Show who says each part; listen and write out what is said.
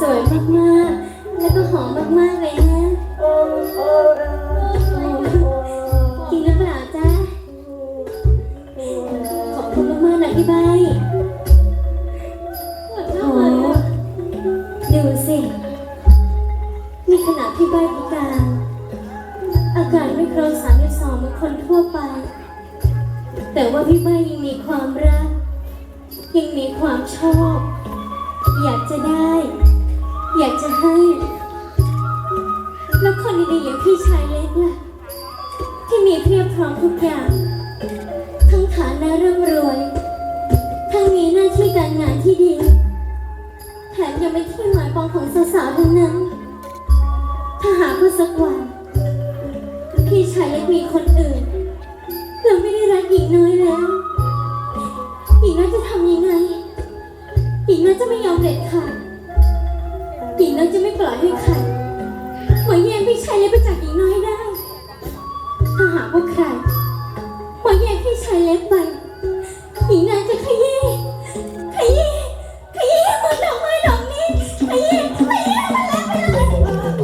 Speaker 1: สวยมากๆ แล้วก็หอมมากๆเลยนะจริงหรือเปล่าจ๊ะ ขอบคุณมากๆนะพี่ใบโอ้
Speaker 2: ดูสิ
Speaker 1: นี่ขนาดพี่ใบพิการอาการไม่ครบสามสองเหมือนคนทั่วไป แต่ว่าพี่ใบยังมีความรัก ยังมีความชอบ อยากจะได้ อยากจะให้ แล้วคนดีๆอย่างพี่ชายเล็กล่ะ ที่มีเพียบพร้อมทุกอย่าง ทั้งฐานะร่ำรวย ทั้งมีหน้าที่การงานที่ดี แถมยังเป็นที่หมายปองของสาวๆทั้งนั้น ถ้าหากว่าสักวัน พี่ชายเล็กมีคนอื่นเราไม่ได้รักหญิงน้อยแล้วหญิงน้อยจะทำยังไงหญิงน้อยจะไม่ยอมเด็ดขาด หญิงน้อยจะไม่ปล่อยให้ใครหมาแย่งพี่ชายเล็กไปจากหญิงน้อยได้ ถ้าหากว่าใครหมาแย่งพี่ชายเล็กไป หญิงน้อยจะขยี้ขยี้ขยี้มันดอกไม้ดอกนี้ขยี้ขยี้มันแล้วไปเล้ว